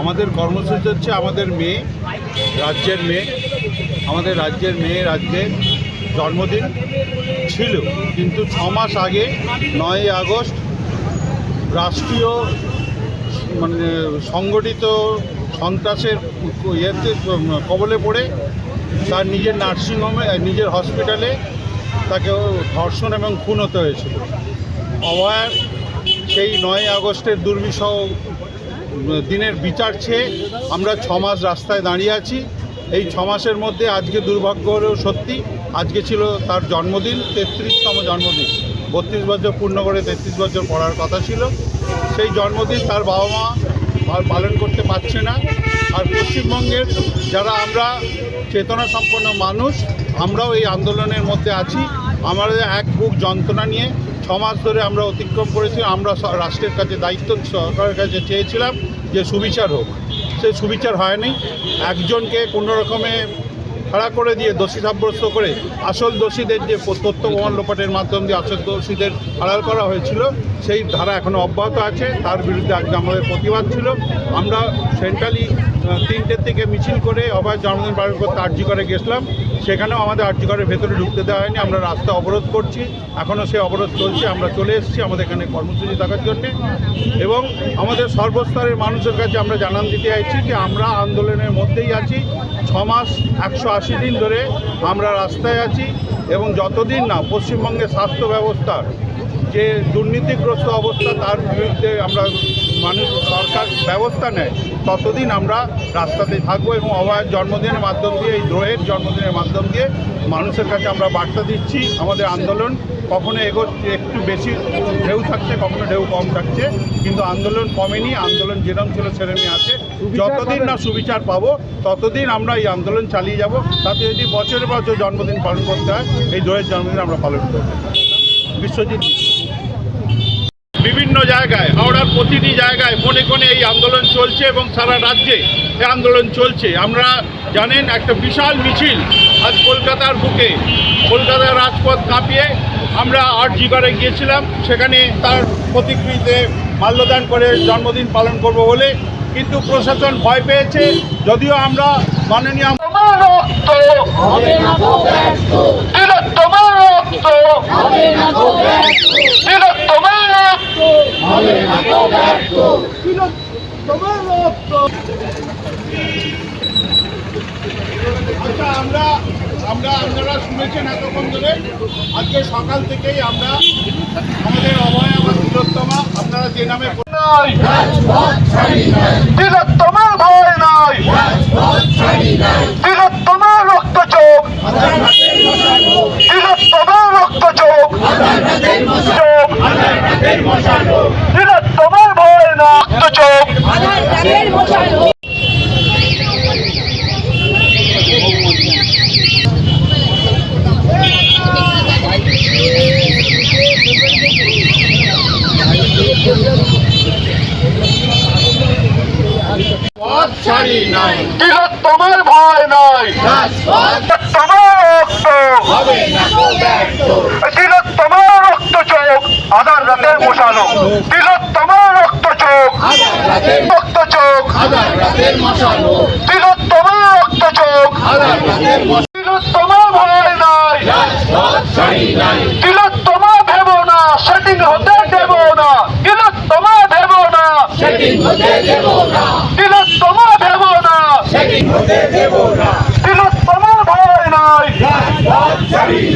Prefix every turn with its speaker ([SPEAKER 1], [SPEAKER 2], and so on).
[SPEAKER 1] আমাদের কর্মসূচি হচ্ছে আমাদের মেয়ে, রাজ্যের মেয়ে, আমাদের রাজ্যের মেয়ে রাজ্যের জন্মদিন ছিল। কিন্তু ছ মাস আগে, নয়ই আগস্ট, রাষ্ট্রীয় মানে সংগঠিত সন্ত্রাসের ইয়েতে কবলে পড়ে তার নিজের নার্সিংহোমে, নিজের হসপিটালে তাকে ধর্ষণ এবং খুন হতে হয়েছিল। অভয়ার সেই নয় আগস্টের দুর্বিষহ দিনের বিচার চেয়ে আমরা ছ মাস রাস্তায় দাঁড়িয়ে আছি। এই ছ মাসের মধ্যে আজকে দুর্ভাগ্য হলেও সত্যি, আজকে ছিল তার জন্মদিন, তেত্রিশতম জন্মদিন। বত্রিশ বছর পূর্ণ করে তেত্রিশ বছর পড়ার কথা ছিল। সেই জন্মদিন তার বাবা মা পালন করতে পারছে না। আর পশ্চিমবঙ্গের যারা আমরা চেতনা সম্পন্ন মানুষ, আমরাও এই আন্দোলনের মধ্যে আছি। আমাদের এক বুক যন্ত্রণা নিয়ে ছ মাস ধরে আমরা অতিক্রম করেছি, আমরা রাষ্ট্রের কাছে দায়িত্ব, সরকারের কাছে চেয়েছিলাম যে সুবিচার হোক। সে সুবিচার হয়নি। একজনকে কোনো রকমে খাড়া করে দিয়ে দোষী সাব্যস্ত করে আসল দোষীদের যে তথ্য প্রমাণ লোপাটের মাধ্যম দিয়ে আসল দোষীদের আড়াল করা হয়েছিল, সেই ধারা এখনও অব্যাহত আছে। তার বিরুদ্ধে আজকে আমাদের প্রতিবাদ ছিল। আমরা সেন্ট্রালি তিনটের থেকে মিছিল করে অভয় জন্মদিন পালন করতে আর্জি করে গেছিলাম। সেখানেও আমাদের আর্জি ঘরের ভেতরে ঢুকতে দেওয়া হয়নি। আমরা রাস্তা অবরোধ করছি। এখনও সেই অবরোধ চলছে। আমরা চলে এসেছি আমাদের এখানে কর্মসূচি থাকার জন্যে। এবং আমাদের সর্বস্তরের মানুষের কাছে আমরা জানান দিতে চাইছি যে আমরা আন্দোলনের মধ্যেই আছি। ছ মাস একশো আশি দিন ধরে আমরা রাস্তায় আছি এবং যতদিন না পশ্চিমবঙ্গের স্বাস্থ্য ব্যবস্থার যে দুর্নীতিগ্রস্ত অবস্থা তার বিরুদ্ধে আমরা মানুষ সরকার ব্যবস্থা নেয় ততদিন আমরা রাস্তাতে থাকব এবং অভয়ের জন্মদিনের মাধ্যম দিয়ে এই দ্রোহের জন্মদিনের মাধ্যম দিয়ে মানুষের কাছে আমরা বার্তা দিচ্ছি আমাদের আন্দোলন কখনো এগোচ্ছে একটু বেশি ঢেউ থাকছে কখনো ঢেউ কম থাকছে কিন্তু আন্দোলন কমেনি আন্দোলন যেরকম ছিল সেরকমই আছে। যতদিন না সুবিচার পাবো ততদিন আমরা এই আন্দোলন চালিয়ে যাব তাতে যদি বছরের বছর জন্মদিন পালন করতে হয় এই দ্রোহের জন্মদিন আমরা পালন করব। বিশ্বজিৎ বিভিন্ন জায়গায় হাওড়ার প্রতিটি জায়গায় কোণে কোণে এই আন্দোলন চলছে এবং সারা রাজ্যে এই আন্দোলন চলছে। আমরা জানেন একটা বিশাল মিছিল আজ কলকাতার বুকে কলকাতার রাজপথ কাঁপিয়ে আমরা আরজি করে গিয়েছিলাম। সেখানে তার প্রতিকৃতিতে মাল্যদান করে জন্মদিন পালন করব বলে কিন্তু প্রশাসন ভয় পেয়েছে। যদিও আমরা মাননীয়
[SPEAKER 2] তোমার রক্ত দিলে তোমার রক্ত দিলে তোমার রক্ত
[SPEAKER 1] আচ্ছা আমরা আমরা আপনারা শুনেছেন এতক্ষণ ধরে আজকে সকাল থেকেই আমরা আমাদের অভয় আমার তিলোত্তমা আপনারা যে নামে
[SPEAKER 2] দিলে ভয় নাই। দিলে তোমার রক্ত চোখ দিলে তোমার রক্ত চোখ চোখ দিলে তোমার ভয় না রক্ত চোখ
[SPEAKER 3] আধার কার্ডের মশালো
[SPEAKER 1] পথ ছাড়ি নাই।
[SPEAKER 2] দিলে তোমার ভয় নাই তোমার রক্ত। দিলে তোমার রক্ত চোখ আধার রাতের মশালো দিলে তোমার রক্ত চোখ রক্ত চোখ। দিলে তোমার রক্ত চোখ। দিলে তোমার ভয় নাই দিলে তোমার ভেব না সেটিং হতে দেব না দিলে তোমার ভেব না দিলে তোমার ভেব না দিলে